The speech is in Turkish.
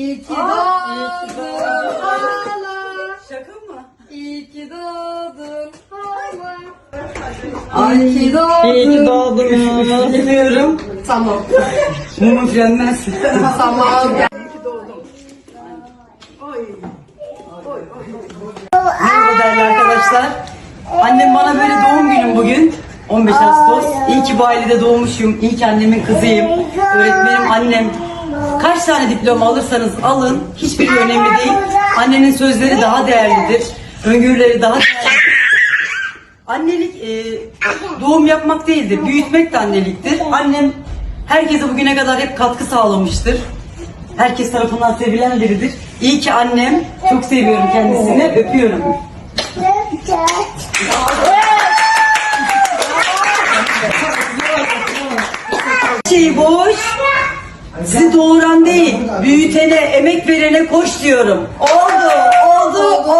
İyi ki doğdun hala. Şaka mı? İyi ki doğdun hala. İyi ki doğdun. İyi ki doğdunuz. Bilmiyorum. Tamam. Mum üflenmez. Tamam. Merhaba değerli arkadaşlar. Annem bana böyle doğum günüm bugün. 15 Ağustos. İyi ki bu ailede doğmuşum. İyi ki annemin kızıyım. Öğretmenim annem. Kaç tane diploma alırsanız alın. Hiçbiri önemli değil. Annenin sözleri daha değerlidir. Öngörüleri daha değerlidir. Annelik e, doğum yapmak değildir. Büyütmek de anneliktir. Annem herkese bugüne kadar hep katkı sağlamıştır. Herkes tarafından sevilen biridir. İyi ki annem. Çok seviyorum kendisini. Öpüyorum. şey boş. Sizi doğuran değil, büyütene, emek verene koş diyorum. Oldu, oldu, oldu.